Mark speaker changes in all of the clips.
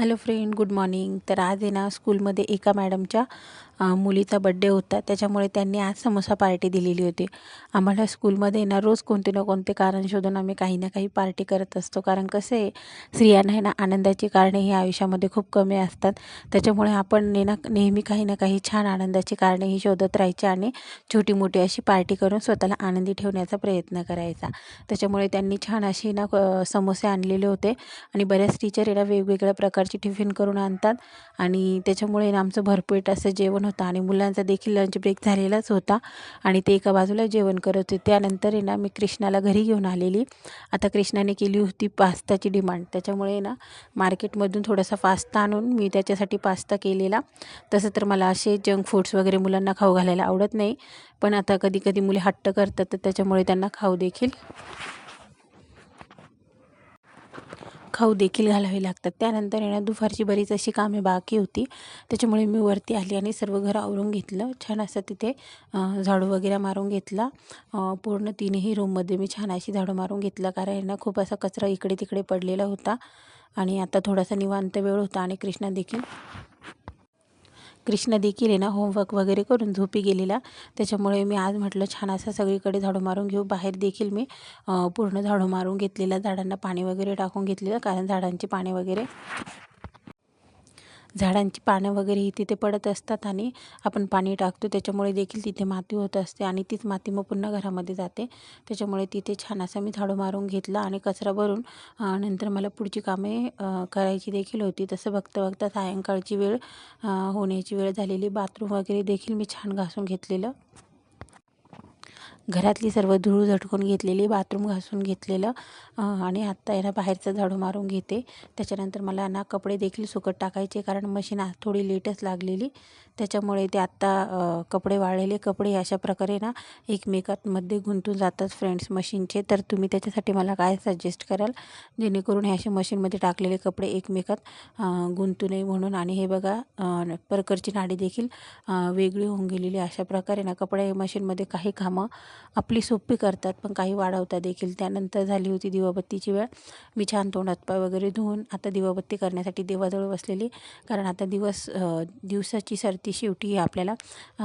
Speaker 1: Hello friend good morning. तर आज आहे ना स्कूलमध्ये एका मॅडमच्या मुलीचा बड्डे होता. त्याच्यामुळे त्यांनी आज समोसा पार्टी दिलेली होती. आम्हाला स्कूलमध्ये ना रोज कोणते ना कोणते कारण शोधून आम्ही काही ना काही पार्टी करत असतो. कारण कसं आहे स्त्रियांना आहे ना आनंदाची कारणे ही आयुष्यामध्ये खूप कमी असतात. त्याच्यामुळे आपण ने ना नेहमी काही ना काही छान आनंदाची कारणे ही शोधत राहायची आणि छोटी मोठी अशी पार्टी करून स्वतःला आनंदी ठेवण्याचा प्रयत्न करायचा. त्याच्यामुळे त्यांनी छान अशी ना समोसे आणलेले होते. आणि बऱ्याच टीचर आहे वेगवेगळ्या प्रकारचे टिफिन करून आणतात. आणि त्याच्यामुळे ना आमचं भरपेट असं जेवण होतं. आणि मुलांचा देखील लंच ब्रेक झालेलाच होता. आणि ते एका बाजूला जेवण करत होते. त्यानंतर आहे ना मी कृष्णाला घरी घेऊन आलेली. आता कृष्णाने केली होती पास्ताची डिमांड. त्याच्यामुळे ना मार्केटमधून थोडासा पास्ता आणून मी त्याच्यासाठी पास्ता केलेला. तसं तर मला असे जंक फूड्स वगैरे मुलांना खाऊ घालायला आवडत नाही. पण आता कधी कधी मुले हट्ट करतात तर त्याच्यामुळे त्यांना खाऊ देखील खाऊ देखील घालावे लागतात. त्यानंतर येणार दुपारची बरीच अशी कामे बाकी होती. त्याच्यामुळे मी वरती आली आणि सर्व घर आवरून घेतलं. छान असं तिथे झाडू वगैरे मारून घेतला. पूर्ण तिन्ही रूममध्ये मी छान अशी झाडू मारून घेतलं. कारण यांना ना खूप असा कचरा इकडे तिकडे पडलेला होता. आणि आता थोडासा निवांत वेळ होता आणि कृष्णा देखील कृष्णा देखील आहे ना होमवर्क वगैरे करून झोपी गेलेला. त्याच्यामुळे मी आज म्हटलं छान असं सगळीकडे झाडू मारून घेऊ. बाहेर देखील मी पूर्ण झाडू मारून घेतलेलं झाडांना पाणी वगैरे टाकून घेतलेलं कारण झाडांची पाने वगैरे झाडांची पानं वगैरे ही तिथे पडत असतात आणि आपण पाणी टाकतो. त्याच्यामुळे देखील तिथे माती होत असते आणि तीच माती मग पुन्हा घरामध्ये जाते. त्याच्यामुळे तिथे छान असा मी झाडू मारून घेतला आणि कचरा भरून नंतर मला पुढची कामे करायची देखील होती. तसं बघता बघता सायंकाळची वेळ होण्याची वेळ झालेली. बाथरूम वगैरे देखील मी छान घासून घेतलेलं. घरातली सर्व धूळ झटकून घेतलेली बाथरूम घासून घेतलेलं आणि आत्ता याला बाहेरचं झाडू मारून घेते. त्याच्यानंतर मला ना कपडे देखील सुकत टाकायचे कारण मशीन थोडी लेटच लागलेली. त्याच्यामुळे ते आत्ता कपडे वाळलेले कपडे अशा प्रकारे ना एकमेकांमध्ये गुंतून जातात फ्रेंड्स मशीनचे. तर तुम्ही त्याच्यासाठी मला काय सजेस्ट कराल? जेणेकरून हे असे मशीनमध्ये टाकलेले कपडे एकमेकात गुंतू नये म्हणून. आणि हे बघा परकरची नाडी देखील वेगळी होऊन गेलेली अशा प्रकारे ना कपडे मशीनमध्ये काही कामं आपली सोपी करतात पण काही वाढवता देखील. त्यानंतर झाली होती दिवाबत्तीची वेळ. मी छान तोंड हातपाय वगैरे धुवून आता दिवाबत्ती करण्यासाठी देवाजवळ बसलेली. कारण आता दिवस दिवसाची सरती शेवटी ही आपल्याला अ,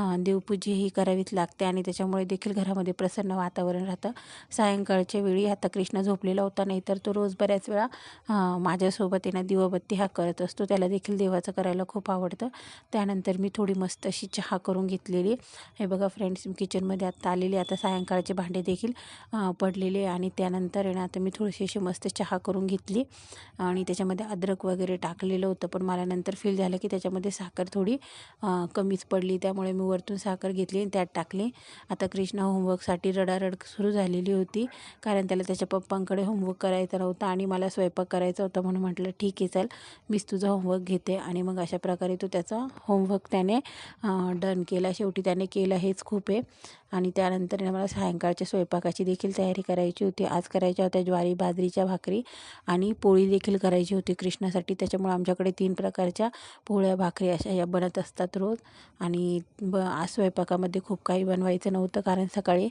Speaker 1: ही करावीच लागते आणि त्याच्यामुळे देखील घरामध्ये प्रसन्न वातावरण राहतं. सायंकाळच्या वेळी आता कृष्ण झोपलेला होता नाही तर तो रोज बऱ्याच वेळा माझ्यासोबत येणं दिवाबत्ती हा करत असतो. त्याला देखील देवाचं करायला खूप आवडतं. त्यानंतर मी थोडी मस्त अशी चहा करून घेतलेली. हे बघा फ्रेंड्स किचनमध्ये आत्ता आलेली आता सायंकाळचे भांडे देखील पडलेले आणि त्यानंतर आहे ना आता मी थोडीशी अशी मस्त चहा करून घेतली आणि त्याच्यामध्ये अद्रक वगैरे टाकलेलं होतं पण मला नंतर फील झालं की त्याच्यामध्ये साखर थोडी कमीच पडली. त्यामुळे मी वरतून साखर घेतली आणि त्यात टाकली. आता कृष्णा होमवर्कसाठी रडारड सुरू झालेली होती कारण त्याला त्याच्या पप्पांकडे होमवर्क करायचा नव्हता आणि मला स्वयंपाक करायचा होता म्हणून म्हटलं ठीक आहे चल मीच तुझा होमवर्क घेते. आणि मग अशा प्रकारे तो त्याचा होमवर्क त्याने डन केला. शेवटी त्याने केलं हेच खूप आहे. आणि त्यानंतर मला सायंकाळच्या स्वयंपाकाची देखील तयारी करायची होती. आज करायच्या होत्या ज्वारी बाजरीच्या भाकरी आणि पोळी देखील करायची होती कृष्णासाठी. त्याच्यामुळे आमच्याकडे तीन प्रकारच्या पोळ्या भाकरी अशा या बनत असतात रोज. आणि ब आज स्वयंपाकामध्ये खूप काही बनवायचं नव्हतं कारण सकाळी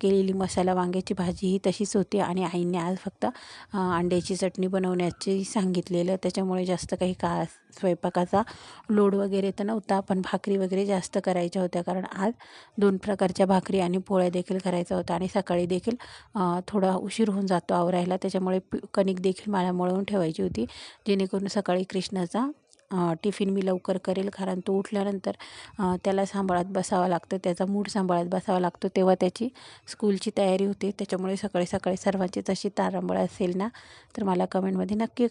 Speaker 1: केलेली मसाला वांग्याची भाजी ही तशीच होती आणि आईने आज फक्त अंड्याची चटणी बनवण्याची सांगितलेलं. त्याच्यामुळे जास्त काही का स्वयंपाकाचा लोड वगैरे तर नव्हता पण भाकरी वगैरे जास्त करायच्या होत्या. कारण आज दोन प्रकारच्या भाकरी आणि पोळ्या देखील करायचा होता आणि सकाळी देखील थोडा उशीर होऊन जातो आवरायला. त्याच्यामुळे कणिक देखील मला मळवून ठेवायची होती. जेणेकरून सकाळी कृष्णाचा टिफिन मी लवकर करेल. कारण तो उठल्यानंतर त्याला सांभाळत बसावं लागतं. त्याचा मूड सांभाळत बसावा लागतो. तेव्हा त्याची स्कूलची तयारी होते. त्याच्यामुळे सकाळी सकाळी सर्वांचीच अशी तारांबळ असेल ना तर मला कमेंटमध्ये नक्की